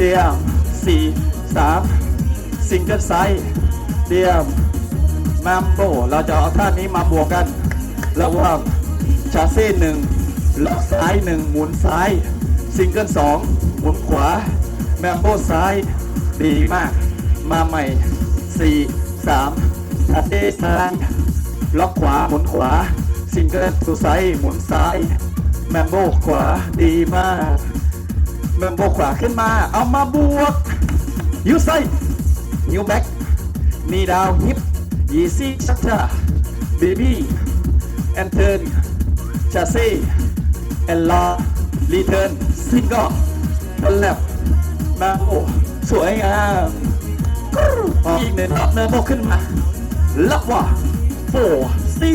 เตรียมสี่สามซิงเกิลไซด์เตรียมแมมโบเราจะเอาท่านี้มาบวกกัน ระหว่างชาเซ่หนึ่งล็อกซ้ายหนึ่งหมุนซ้าย ซิงเกิลสองหมุนขวาแมมโบซ้ายดีมาก มาใหม่สี่สามชาเซ่ซ้ายล็อกขวาหมุนขวา ซิงเกิลทูไซด์หมุนซ้ายแมมโบขวาดีมาก แมมโบขวาขึ้นมา เอามาบวกยูไซนิวแบ็กนีดาวฮิปยีซี่ชัตตาเบบี้แอนเทิร์นชาเซ่แอนลารีเทิร์นซิงเกิลเป็นแลบแมมโบสวยงามอีกหนึ่งรอบแมมโบขึ้นมาลับว่าโฟซี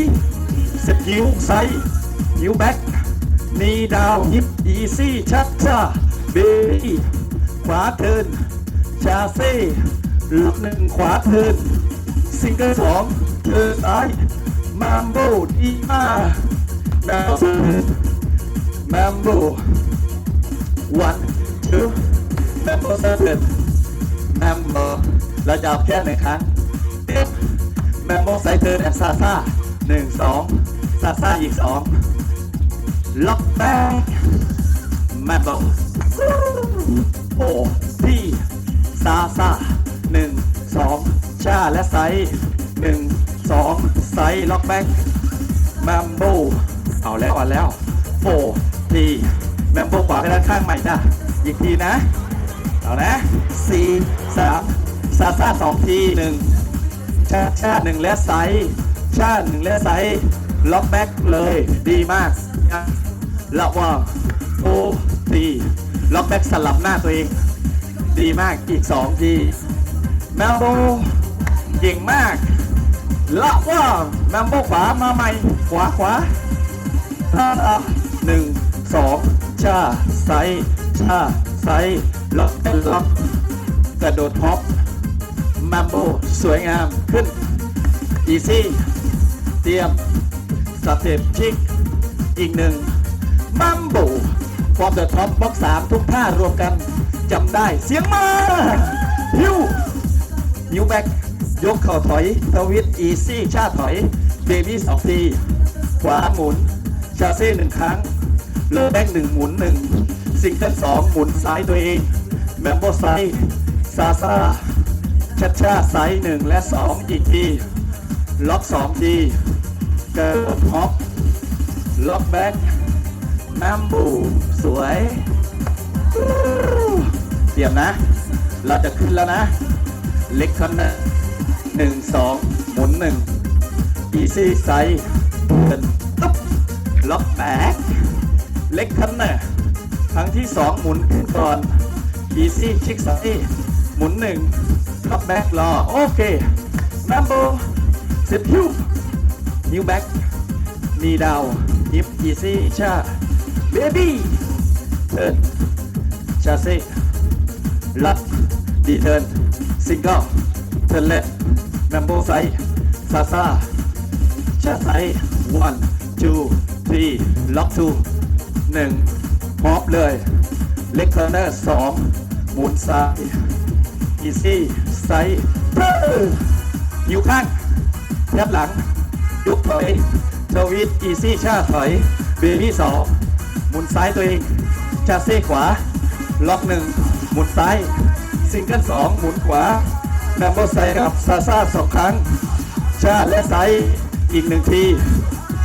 เสร็จยิวไซยิวแบ็กนีดาวฮิปอีซี่ชัตชา เบบี้ขวาเทินชาเซ่ลับหนึ่งขวาเทินซิงเกิลสองเทินซ้ายมามโบดีมาแมมโบแมมโบ one two แมมโบเทินแมมโบเราจะเอาแค่หนึ่งครั้งเต็มแมมโมไซเทินแอนซาซาหนึ่งสองซาซาอีกสองล็อกแบ็กแมมโบ โอ้พี่ซาซาหนึ่งสองชาและไซหนึ่งสองไซล็อกแบ็กแมมโบเอาแล้วเอาแล้วโฟทีแมมโบขวาไปด้านข้างใหม่จ้ะอีกทีนะ เอานะสี่สามซาซาสองทีหนึ่งชาชาหนึ่งและไซชาหนึ่งและไซล็อกแบ็กเลยดีมากระวังโอ้ดี ล็อกแบ็กสลับหน้าตัวเอง ดีมากอีกสองทีแมมโบเก่งมากละว่าแมมโบขวามาใหม่ ขวาขวาห้าหนึ่งสองชาไซชาไซล็อกเป็นล็อกกระโดดฮอปมัมโบสวยงามขึ้นอีซี่เตรียมสเต็ปชิกอีกหนึ่งมัมโบ ฟอร์มเดอะท็อปบ็อกสามทุกท่ารวมกันจำได้เสียงมาฮิวฮิวแบ็กยกเข่าถอยทวิตอีซี่ชาถอยเบบี้สองทีขวาหมุน ชาเซ่หนึ่งครั้งเลิกแบ็กหนึ่งหมุนหนึ่งซิงเกิลสองหมุนซ้ายตัวเองแมมโบไซซาซาชัดชาไซส์หนึ่งและสองอีกทีล็อกสองทีเกระโดดฮอปล็อกแบ็ก แมมบูสวย เตรียมนะ เราจะขึ้นแล้วนะ เล็กคันนะหนึ่งสองหมุนหนึ่งอีซี่ไซส์เดินตุ๊บล็อกแบ็กเล็กคันเนะครั้งที่สองหมุนขึ้นก่อนอีซี่ชิกไซส์หมุนหนึ่งล็อกแบ็กรอโอเคแมมโบเซ็ตฮิวนิวแบ็กนีดาวฮิปอีซี่ชา เบบี้เทิร์นชาเซ่ลัดดีเทิร์นซิงเกิลเทิร์นเลฟแมมโบไซซาซาชาไซ one two three ล็อก two หนึ่งฮอปเลยเล็กเทอร์เนอร์สองหมุนซ้ายอีซี่ไซส์นิ้วข้างแทบหลังยกถอยทวิตอีซี่ชาถอยเบบี้สอง หมุนซ้ายตัวเองชาเซ่ขวา ล็อกหนึ่งหมุนซ้าย ซิงเกิลสองหมุนขวาแมมโบไซกับซาซาสองครั้ง ชาและไซอีกหนึ่งที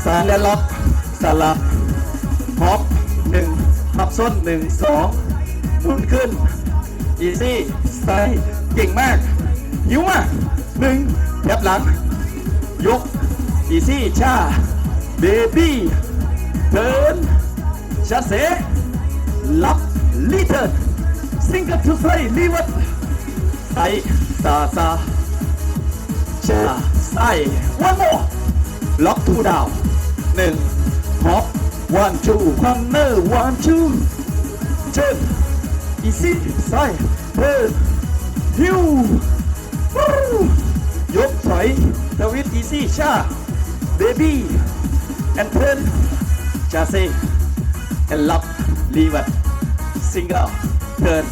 ซ้ายและล็อกสลับฮอปหนึ่งทับส้นหนึ่งสองหมุนขึ้นอีซี่ไซด์เก่งมากหิวมาหนึ่งแถบหลัง ยกอีซี่ชาเบบี้เทิน ชาเซลับลีเทิร์นซิงเกิลทูไซลีวัตไซซาซาชาไซวันโมล็อกทูดาวหนึ่งฮอปวันทูคอนเนอร์วันทูเชิญอีซี่ไซเทิร์นฮิววู้ยกถอยทวิตอีซี่ชาเบบี้แอนเทิร์นชาเซ่ แอนลับลีวัตซิงเกิลเทิน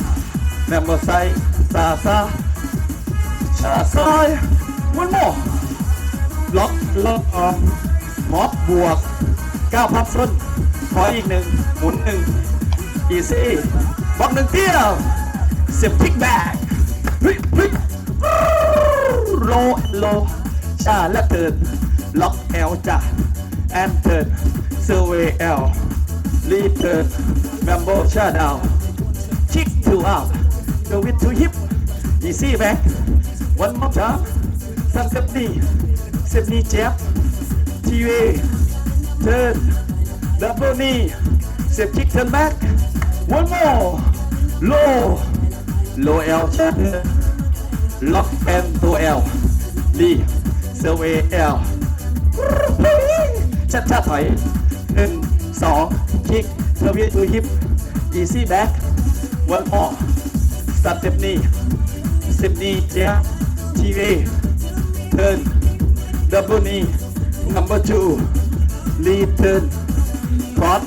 แมมโบไซซาซาชาซายวันโมล็อกล็อกออกม็อบบวกก้าวพับส้นขออีกหนึ่งหมุนหนึ่งอีซี่บล็อกหนึ่งเที่ยวเสียบพิกแบกเฮ้ยเฮ้ยโลโลชาและเทิร์นล็อกแอลจ้ะแอนเทิร์นเซเวย์แอล Little Rambo down. Cheek to out. Go with two hip. Easy back One more time. Sang cấp đi Xếp ni chép TUA Turn. Double knee. Xếp kick, turn back. One more. Low. Low L chép Lock and to L. Đi Sâu A L. Chắc chắc thấy 1 2 kick เทอร์เวีย to hip easy back one more สตัดสเต็ปนี้สเต็ปนี้เจ้าทีวี turn double knee number two lead turn cross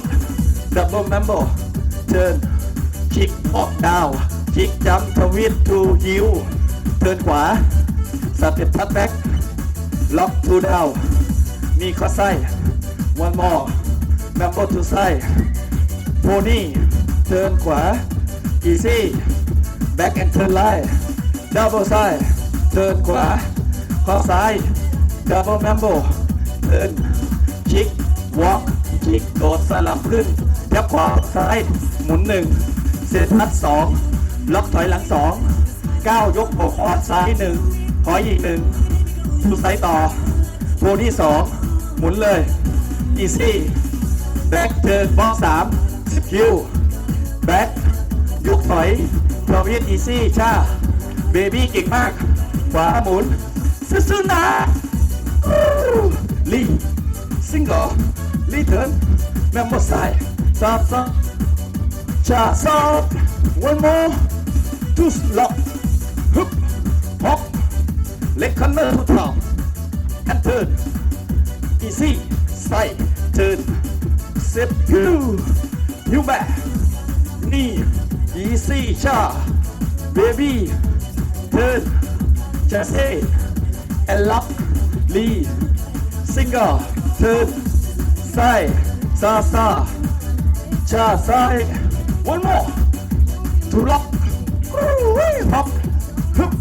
double member turn kick up down kick jump ทวีต to heel turn ขวาสเต็ปทัดแบ็กล็อก to down มีข้อไส้ one more number two ไส้โพนี่เทินขวา easy back and turn right double ไส้เทินขวาข้อซ้าย double member เทิร์น kick walk kick โดดสลับขึ้นยับขวาซ้ายหมุนหนึ่งเซตพัดสองล็อกถอยหลังสองก้าวยกอกออดซ้ายหนึ่งขออีกหนึ่งดูไซต์ต่อโพที่สองหมุนเลยอีซี่ แบ็กเทิร์นบล็อกสามคิวแบ็กยกถอยพรอวิทอีซี่ชาเบบี้เก่งมาก ขวาหมุนซื่อๆนะลีซิงเกิลลีเทิร์นแมมโมไซซาซาชาซา one more two lock ฮึบฮอปเล็กคันเนอร์ทุกทางแอนเทิร์นอีซี่ใส่เทิร์นเซเทิร์น เจสเซ่แอนล็อกลีซิงเกิลเทิร์นใส่ซาซาชาใส่ one more ทุล็อกฮอปฮึบ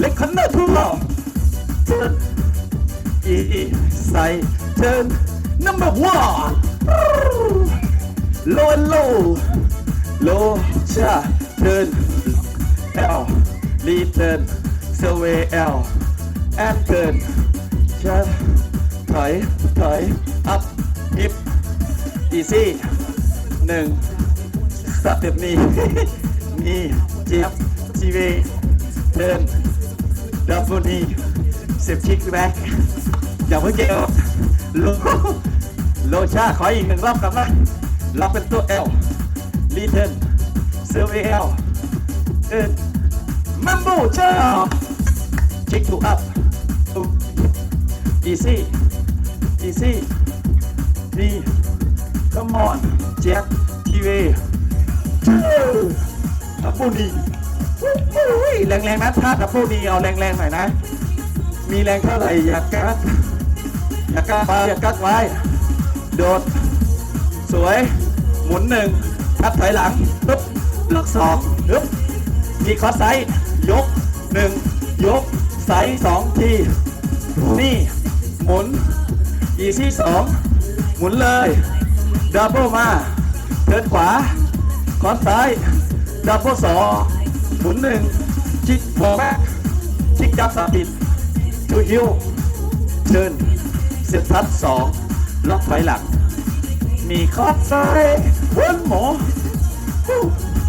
เล็กคันเนอร์ทุกเราเทิร์นอีใส่เทิร์น number one โลโลโลชาเทิร์น L รีเทิร์นเซเว L แอนเทิร์นชาถอยถอย up hip easy หนึ่งสเต็ปนี้นี่จ็บจีเวเทินดับเบิลนีเสียบคิกแบ็กอย่าเพิ่งเกี่ยวโลโลชาขออีกหนึ่งรอบกลับมา ล็อกเป็นตัว L รีเทนเซอร์เวลเอินมัมโบชาคิกทูอัพอีซี่อีซี่นี่ come on แจ็คทีวีดับเบิลนีอุ้ยแรงๆนะถ้าดับเบิลนีเอาแรงๆหน่อยนะ มีแรงเท่าไหร่อยากกัดอยากกัดไปอย่ากัดไว้ โดด สวย หมุนหนึ่งทัดถอยหลังปึ๊บล็อกสองปึ๊บมีคอสไซด์ยกหนึ่งยกไซด์สองทีนี่หมุนอีซี่สองหมุนเลยดับเบิลมาเทิร์นขวาคอสซ้ายดับเบิลสองหมุนหนึ่งชิกโผล่แบ็คชิกจับสามปิดทูฮิวเทิร์นเสียบทัดสองล็อกถอยหลัง มีคอสซ้ายวนหมอฮู้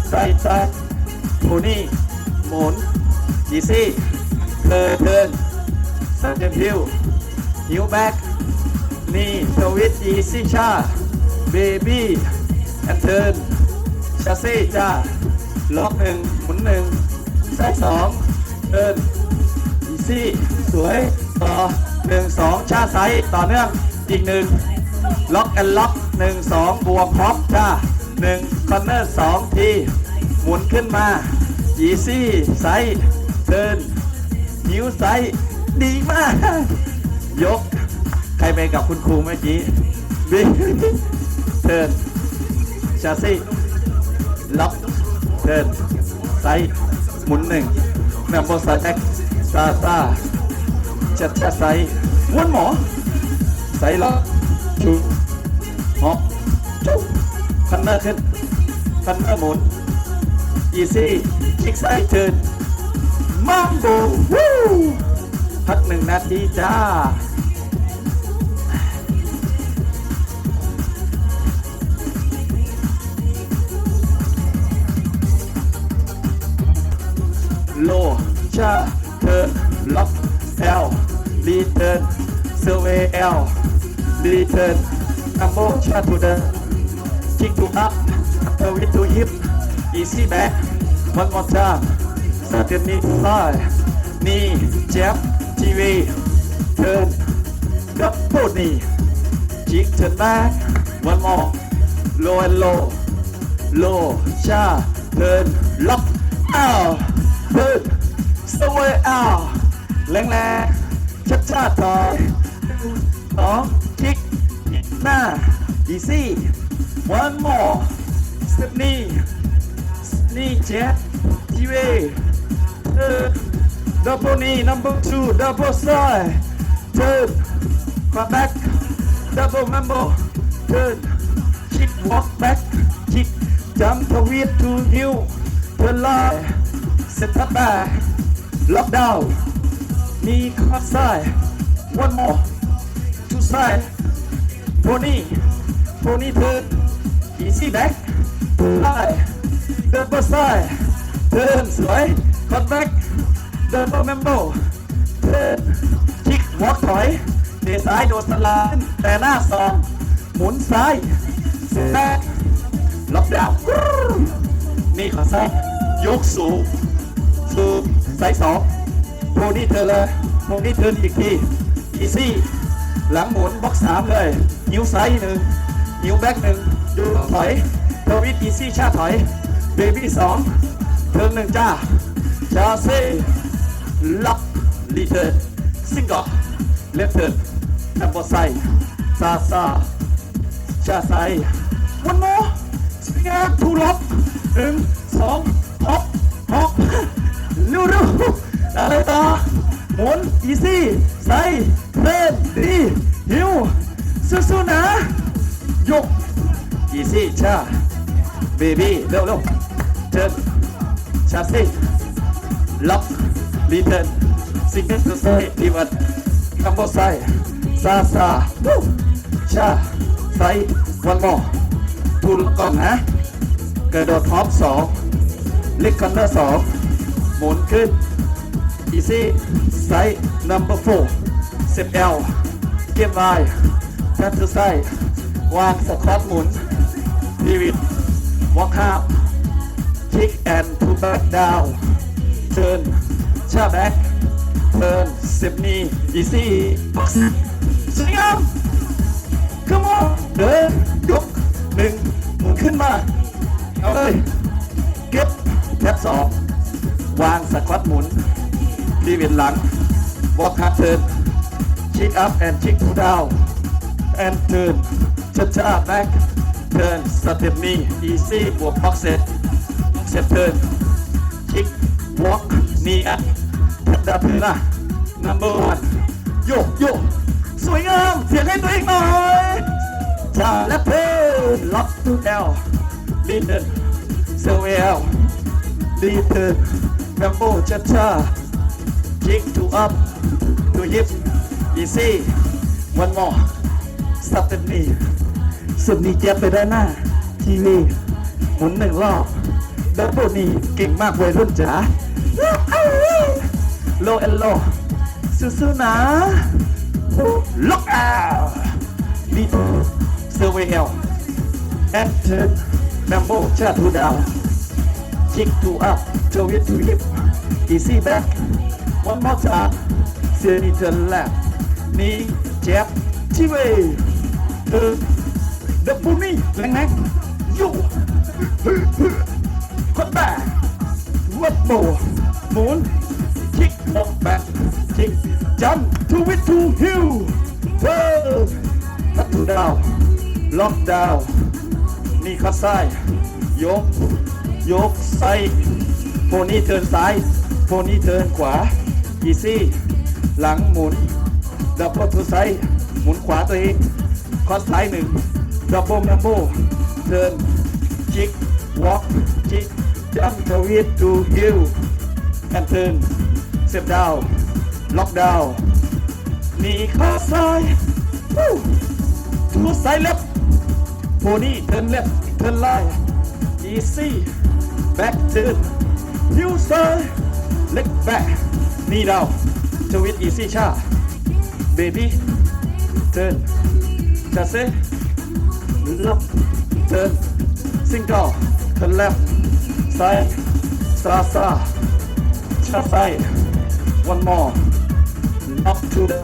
ใส่ใส่โพนี่หมุนอีซี่เทินเทิร์นสเต็ปฮิวฮิวแบ็คนี่ทวิตอีซี่ชาเบบี้แอนเทิร์นชาซ่จ้าล็อกหนึ่งหมุนหนึ่งแซกสองเดินอีซี่สวยต่อหนึ่งสองชาไซส์ต่อเนื่องอีกหนึ่งล็อกแอนล็อก หนึ่งสองบวกฮอปจ้าหนึ่งคอนเนอร์สองทีหมุนขึ้นมาอีซี่ไซส์เทินนิ้วไซส์ดีมาก ยก ใครไปกับคุณครูเมื่อกี้บีเทินชาซี่ล็อกเทินไซส์หมุนหนึ่งแมมโบซาแอ็กซาซาจัดชาไซส์วนหมอไซส์ล็อกชู นเนอร์ขึ้นคันเนอร์หมุนอีซี่คิกไซด์เทิร์นมัมโบวู้พักหนึ่งนาทีจ้าโลชาเธอล็อกเอลรีเทิร์นเซเวเอลรีเทิร์นอัมโบชาทูเดอร์ ทามสเตนนี่ไลนี่เจ็บทีวีเทิร์นดับเบิลนี่จิกเทิร์นแบ็ควันมอร์โลแอนโลโลชาเทิร์นล็อกอ้าวเทิร์นสเวอ้าวแรงแรงชัดชาติถอยสองคิกหน้าอีซี่ one more สเต็ปนี้นี่เจ็ดทีเวเทิร์นดับเบิลนี่ number two double side เทิร์น come back double member turn kick walk back kick jump to wheel to heel turn line set up back lock down knee cross side one more two side pony pony turn easy back line double side turn สวย cut back double member turn kick walk ถอยเดซ้ายโดดสลานแต่หน้าสองหมุนซ้ายแรกล็อกดาวน์นี่ขาซ้ายยกสูงสูงสายสองโพนี่เธอเลยโพนี่เธออีกทีอีซี่หลังหมุนบล็อกสามเลย นิ้วซ้ายหนึ่งนิ้วแบ็กหนึ่ง ดูถอยเทวิตอีซี่ชาถอย เบบี้สองเทิร์นหนึ่งจ้าชาเซ่ล็อกลีเทิร์นซิงเกิลเลฟเทิร์นแอมโบไซซาซาชาไซวันโมสปิงอาร์ทูล็อกหนึ่งสองฮอปฮอปเร็วเร็วอะไรต่อหมุนอีซี่ไซเทินดีฮิวสู้ๆนะยก อีซี่ชาเบบี้เร็วเร็วเทิร์นชาซี่ล็อกรีเทิร์นซิงเกิลสเตย์ดีวันคัมโบไซซาซาวู้ชาไซวันมอทุนก่อนนะกระโดดฮอปสองล็กคอนเนอร์สองหมุนขึ้นอีซี่ไซนัมเบอร์โฟร์เซฟเอลเกมไลแทททูไซวางสควอตหมุน พีวิดวอล์กฮาบคิกแอนด์ทูแบ็กดาวเทิร์นชาแบ็กเทิร์นเซฟนีอีซี่บ็อกซ์สวยงาม Come on เดินยกหนึ่งมขึ้นมาเอาเลยเก็บแท็บสองวางสควอตหมุนทีเวียนหลังวอล์คฮาร์เทิร์นชิคอัพแอนด์ชิคทูดาวแอนด์เดินเช้าแบก อนเทิร์นชัดชาแบ็กเทิร์นสเต็ปนีอีซี่บวกบ็อกเซตเซตเทิร์นชิควอล์กนี่อะแท็บดาเทิร์นะ number one โยกโยกสวยงามเสียงให้ตัวเองหน่อยชาและเพลล็อกทูเอลลินเดนเซเวลลีเทอร์แบมโบชัชชาจิกทูอัพทูฮิปอีซี่วันมอ สุดนี้เจ็บไปด้านหน้า ทีวีหมุนหนึ่งรอบดับเบิลนีเก่งมากวัยรุ่นจ๋าโลเอลโลสู้ๆนะล็อกเอาดีเซเวลแอนเทนแมมโบชาทูดาวคิกทูอัพโทวิตทูยิปอีซี่แบ็กวันมอร์ทาเซอร์นิเทนแลบนี้เจ็บที่เวเธอ เดอะบูนี่แรงแรงยู่คนแบกวัดโบหมุนคิกออกแบ็คคิกจัมทูวิทูฮิลเฮ้ทัดทูดาวล็อกดาวนี่ข้าซ้ายยก ยกไซโพนี่เทินซ้ายโพนี่เทินขวาอีซี่ หลังหมุนดับเบิลทูไซด์หมุนขวาตัวเองคอสซ้ายหนึ่ง ดับเบิลแมมโบเทินจิกวอล์กจิกจัมทวีตทูฮิลแอนเทิร์นเซฟดาวล็อกดาวนี่ข้อซ้ายทูไซด์เล็บโพนี่เทิร์นเล็บเทิร์นไลน์อีซี่แบ็กเทิร์นฮิลซ้ายเล็กแบ็กนี่ดาวทวิตอีซี่ชา baby turn just say left turn single turn left ซ้ายซาซาชาซ้าย one more up to the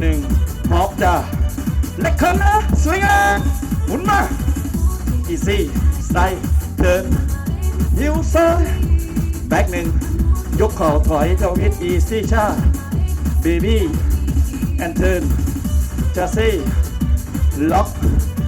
หนึ่งฮอปจ้าเล็กคนนะสวยงามหมุนมา easy ซ้าเดินฮิวซ้ายแบ็กหนึ่งยกข่าถอยเจ้าพิษอีซี่ชา baby and turn ชาซี่ล็อก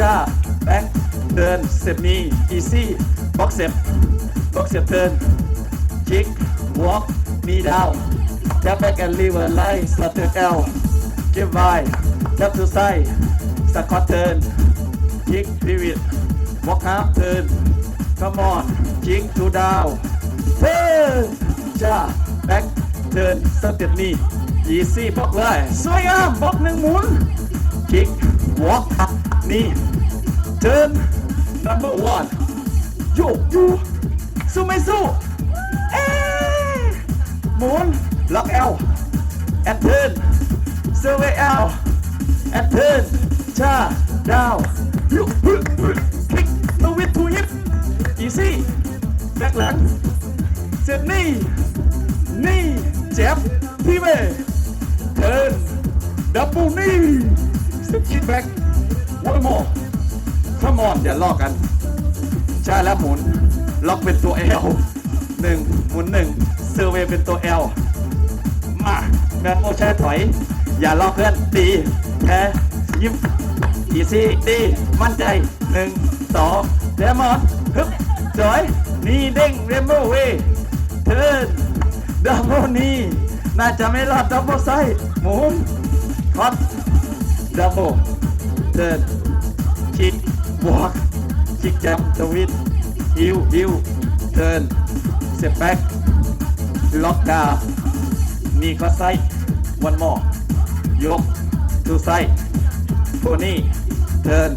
จ้าแบงเดินเซปมีอีซี่บ็อกเซปบ็อกเซปเดินจิกวอล์กมีดาวดับแบ็กแอนด์ลีเวอร์ไลท์สลัตเตอร์เอลเก็บไว้ดับทูไซสกอตเดินจิกพิวิตวอล์กฮาร์ปเดินคอมอนจิกทูดาวเดินจ้าแบ็กเดินสเต็ปนี้อีซี่บล็อกเลยสวยงามบล็อกหนึ่งหมุนคิกวอล์ก นี่เทิร์น number one โยกยูสู้ไม่สู้ เอ๊ะหมุนล็อกเอลแอนเทิร์นเซอร์เวเอลแอนเทิร์นชาดาวยุกคิกโนวิททูยิปอีซี่แบ็คหลังเสร็จนี่นี่เจ็บพี่เวเทิร์นดับเบิลนี่สกิปแบ็ก วันมอขมอนอย่าลอกกัน ใช่แล้วหมุน ล็อกเป็นตัว L หนึ่งหมุนหนึ่งเซอร์เวเป็นตัว L มาแมนโมแช่ถอย อย่าลอกเพื่อนดีแพ้ยิ้มอีซี่ดีมั่นใจหนึ่งสองเดมอนฮึบจอยนี่เด้งเรมโบเวเทิร์นดับเบิลนี่น่าจะไม่รอดดับเบิลไซด์หมุนคอตดับเบิลเดิน คิกวอล์กคิกจัมทวิตฮิวฮิวเทิร์นเซปแบ็กล็อกดาวนี่คอไซด์วันมอยกทูไซด์โฟนี่เทิร์น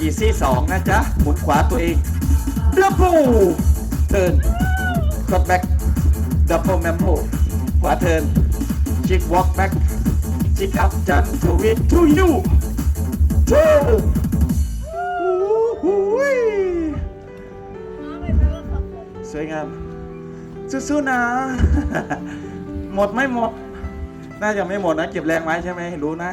อีซี่สองนะจ๊ะ หมุนขวาตัวเองดับเบิลเทิร์นคอตแบ็กดับเบิลแมมโบขวาเทิร์นชิกวอล์กแบ็กชิกอัพจันทวิตทูยูเทิร์น สวยงาม สู้ๆนะ หมดไม่หมด น่าจะไม่หมดนะ เก็บแรงไว้ใช่ไหมรู้นะ